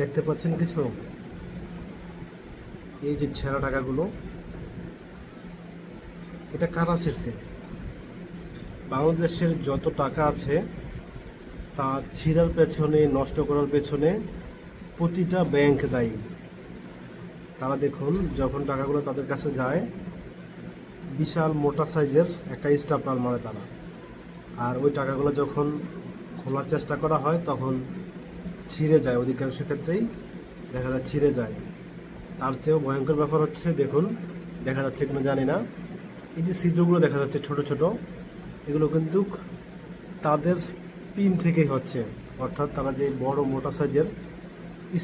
দেখতে পাচ্ছেন কিছু? এই যে ছেঁড়া টাকাগুলো, এটা কারা ছিঁড়ছে বাংলাদেশের যত টাকা আছে, তা ছিঁড়ার পেছনে, নষ্ট করার পেছনে প্রতিটা ব্যাংক দায়ী। তারা দেখুন, যখন টাকাগুলো তাদের কাছে যায়, বিশাল মোটা সাইজের একটা স্টাপলার মারে তারা। আর ওই টাকাগুলো যখন খোলার চেষ্টা করা হয়, তখন ছিঁড়ে যায় অধিকাংশ ক্ষেত্রেই, দেখা যায় ছিঁড়ে যায়। তার চেয়েও ভয়ঙ্কর ব্যাপার হচ্ছে, দেখুন, দেখা যাচ্ছে কিনা জানি না। এই যে ছিদ্রগুলো দেখা যাচ্ছে ছোট ছোট, এগুলো কিন্তু তাদের পিন থেকেই হচ্ছে। অর্থাৎ তারা যে বড় মোটা সাইজের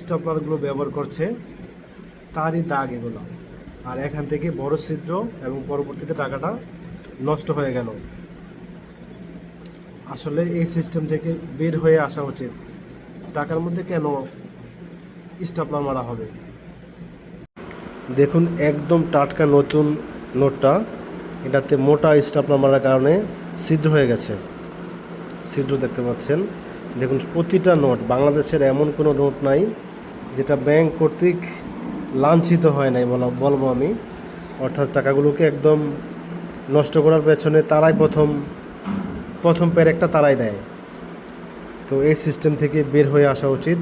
স্টাপলারগুলো ব্যবহার করছে, তারই দাগ এগুলো। আর এখান থেকে বড় ছিদ্র এবং পরবর্তীতে টাকাটা নষ্ট হয়ে গেল। আসলে এই সিস্টেম থেকে বের হয়ে আসা উচিত। টাকার মধ্যে কেন স্টাপলার মারা হবে? দেখুন, একদম টাটকা নতুন নোটটা। এটাতে মোটা স্টাপলার মারার কারণে ছিদ্র হয়ে গেছে। ছিদ্র দেখতে পাচ্ছেন। দেখুন, প্রতিটা নোট, বাংলাদেশের এমন কোনো নোট নাই যেটা ব্যাংক কর্তৃক লাঞ্ছিত হয় নাই বলা বলব আমি। অর্থাৎ টাকাগুলোকে একদম নষ্ট করার পেছনে তারাই প্রথম প্রথম প্যারেকটা তারাই দেয়। তো এই সিস্টেম থেকে বের হয়ে আসা উচিত।